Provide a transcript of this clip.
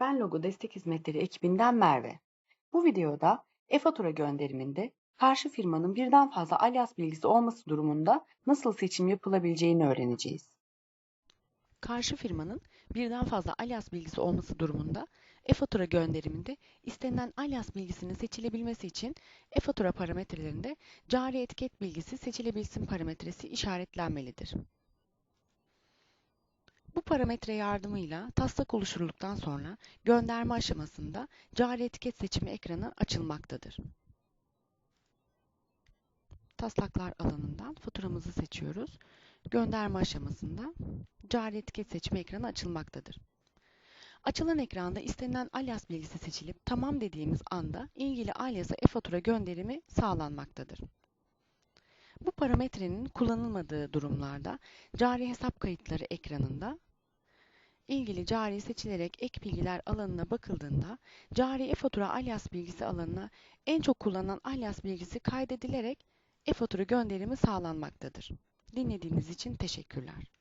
Ben Logo Destek Hizmetleri ekibinden Merve. Bu videoda e-fatura gönderiminde karşı firmanın birden fazla alias bilgisi olması durumunda nasıl seçim yapılabileceğini öğreneceğiz. Karşı firmanın birden fazla alias bilgisi olması durumunda e-fatura gönderiminde istenilen alias bilgisinin seçilebilmesi için e-fatura parametrelerinde cari etiket bilgisi seçilebilsin parametresi işaretlenmelidir. Bu parametre yardımıyla taslak oluşturulduktan sonra gönderme aşamasında cari etiket seçimi ekranı açılmaktadır. Taslaklar alanından faturamızı seçiyoruz. Gönderme aşamasında cari etiket seçimi ekranı açılmaktadır. Açılan ekranda istenilen alias bilgisi seçilip tamam dediğimiz anda ilgili aliasa e-fatura gönderimi sağlanmaktadır. Bu parametrenin kullanılmadığı durumlarda cari hesap kayıtları ekranında ilgili cari seçilerek ek bilgiler alanına bakıldığında cari e-fatura alias bilgisi alanına en çok kullanılan alias bilgisi kaydedilerek e-fatura gönderimi sağlanmaktadır. Dinlediğiniz için teşekkürler.